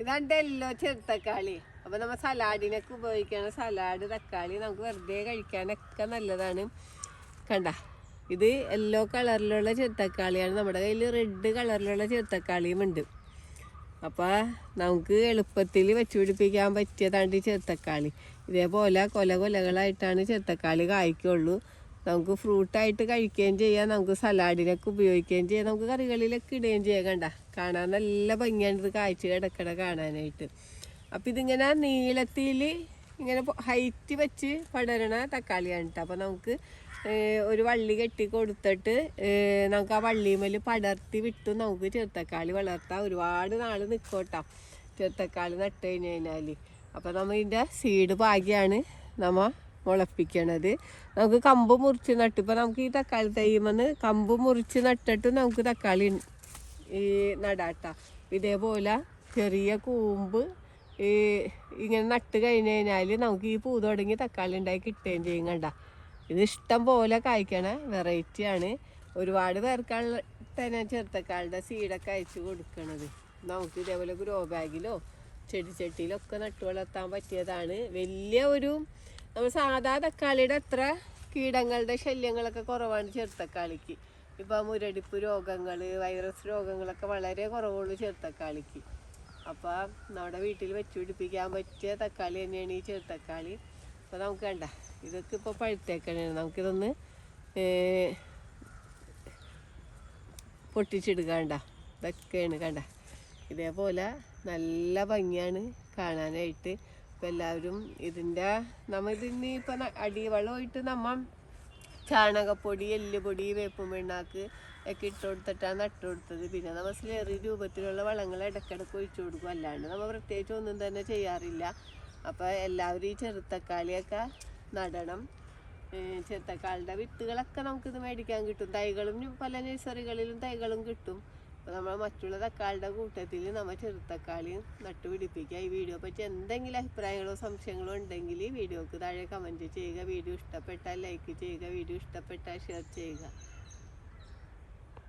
ഇതാണ് എല്ലോ ചെറുത്തക്കാളി. അപ്പൊ നമ്മ സലാഡിനൊക്കെ ഉപയോഗിക്കണ സലാഡ് തക്കാളി നമുക്ക് വെറുതെ കഴിക്കാനൊക്കെ നല്ലതാണ്. കണ്ട? ഇത് യെല്ലോ കളറിലുള്ള ചെറുത്തക്കാളിയാണ്. നമ്മുടെ കയ്യിൽ റെഡ് കളറിലുള്ള ചെറുത്തക്കാളിയും ഉണ്ട്. അപ്പോൾ നമുക്ക് എളുപ്പത്തിൽ വെച്ചു പിടിപ്പിക്കാൻ പറ്റിയതാണ് ഈ ചെറുത്തക്കാളി. ഇതേപോലെ കൊല കൊലകളായിട്ടാണ് ചെറുത്തക്കാളി കായ്ക്കുള്ളൂ. നമുക്ക് ഫ്രൂട്ടായിട്ട് കഴിക്കുകയും ചെയ്യാം നമുക്ക് സലാഡിനൊക്കെ ഉപയോഗിക്കുകയും ചെയ്യാം നമുക്ക് കറികളിലൊക്കെ ഇടുകയും ചെയ്യാം കണ്ട. കാണാൻ നല്ല ഭംഗിയാണ് ഇത് കായ്ച്ച് കിടക്കണ കാണാനായിട്ട്. അപ്പം ഇതിങ്ങനെ നീളത്തിൽ ഇങ്ങനെ ഹൈറ്റ് വെച്ച് പടരണ തക്കാളിയാണ് കേട്ടോ അപ്പോൾ നമുക്ക് ഒരു വള്ളി കെട്ടി കൊടുത്തിട്ട് നമുക്ക് ആ വള്ളിമേൽ പടർത്തി വിട്ട് നമുക്ക് ചെറുത്തക്കാളി വളർത്താം ഒരുപാട് നാൾ നിൽക്കോട്ടോ ചെറുത്തക്കാളി നട്ട് കഴിഞ്ഞ് കഴിഞ്ഞാൽ അപ്പോൾ നമ്മൾ ഇതിന്റെ സീഡ് പാകിയാണ് നമ്മ മുളപ്പിക്കണത്. നമുക്ക് കമ്പ് മുറിച്ച് നട്ട് ഇപ്പോൾ നമുക്ക് ഈ തക്കാളി തൈമെന്ന് കമ്പ് മുറിച്ച് നട്ടിട്ട് നമുക്ക് തക്കാളി ഈ നടാട്ട. ഇതേപോലെ ചെറിയ കൂമ്പ് ഈ ഇങ്ങനെ നട്ട് കഴിഞ്ഞ് കഴിഞ്ഞാൽ നമുക്ക് ഈ പൂ തുടങ്ങി തക്കാളി ഉണ്ടായി കിട്ടുകയും ചെയ്യും കണ്ട. ഇത് ഇഷ്ടം പോലെ കായ്ക്കണ വെറൈറ്റിയാണ് ഒരുപാട് പേർക്കാണ് തന്നെ ചെറുത്തക്കാളുടെ സീഡൊക്കെ അയച്ചു കൊടുക്കണത്. നമുക്ക് ഇതേപോലെ ഗ്രോ ബാഗിലോ ചെടിച്ചട്ടിയിലൊക്കെ നട്ടു വളർത്താൻ പറ്റിയതാണ്. വലിയ ഒരു നമ്മൾ സാധാ തക്കാളിയുടെ അത്ര കീടങ്ങളുടെ ശല്യങ്ങളൊക്കെ കുറവാണ് ചെറുത്തക്കാളിക്ക് ഇപ്പം മുരടിപ്പ് രോഗങ്ങൾ വൈറസ് രോഗങ്ങളൊക്കെ വളരെ കുറവുള്ളൂ ചെറുത്തക്കാളിക്ക് അപ്പോൾ നമ്മുടെ വീട്ടിൽ വെച്ച് പിടിപ്പിക്കാൻ പറ്റിയ തക്കാളി തന്നെയാണ് ഈ ചെറുത്തക്കാളി അപ്പോൾ നമുക്ക് കണ്ട ഇതൊക്കെ ഇപ്പോൾ പഴുത്തേക്കണേ നമുക്കിതൊന്ന് പൊട്ടിച്ചിടുക ഇതൊക്കെയാണ് കണ്ട. ഇതേപോലെ നല്ല ഭംഗിയാണ് കാണാനായിട്ട്. ഇപ്പം എല്ലാവരും ഇതിന്റെ നമ്മ ഇതിന് ഇപ്പം അടിവെള്ളമായിട്ട് നമ്മൾ ചാണകപ്പൊടി എല്ലുപൊടി വേപ്പും പിണ്ണാക്ക് ഒക്കെ ഇട്ട് കൊടുത്തിട്ടാണ് നട്ടു കൊടുത്തത്. പിന്നെ നമ്മൾ സ്ലേറി രൂപത്തിലുള്ള വളങ്ങൾ ഇടയ്ക്കിടയ്ക്ക് ഒഴിച്ചു കൊടുക്കും. അല്ലാണ്ട് നമ്മൾ പ്രത്യേകിച്ച് ഒന്നും തന്നെ ചെയ്യാറില്ല. അപ്പോൾ എല്ലാവരും ഈ ചെറുത്തക്കാളിയൊക്കെ നടണം. ചെറുത്തക്കാളിന്റെ വിത്തുകളൊക്കെ നമുക്കിത് മേടിക്കാൻ കിട്ടും. തൈകളും പല നഴ്സറികളിലും തൈകളും കിട്ടും. അപ്പോൾ നമ്മൾ മറ്റുള്ള തക്കാളിയുടെ കൂട്ടത്തിൽ നമ്മൾ ചെറുത്തക്കാളി നട്ടുപിടിപ്പിക്കുക ഈ വീഡിയോ പറ്റി എന്തെങ്കിലും അഭിപ്രായങ്ങളോ സംശയങ്ങളോ ഉണ്ടെങ്കിൽ വീഡിയോക്ക് താഴെ കമന്റ് ചെയ്യുക. വീഡിയോ ഇഷ്ടപ്പെട്ടാൽ ലൈക്ക് ചെയ്യുക. വീഡിയോ ഇഷ്ടപ്പെട്ടാൽ ഷെയർ ചെയ്യുക.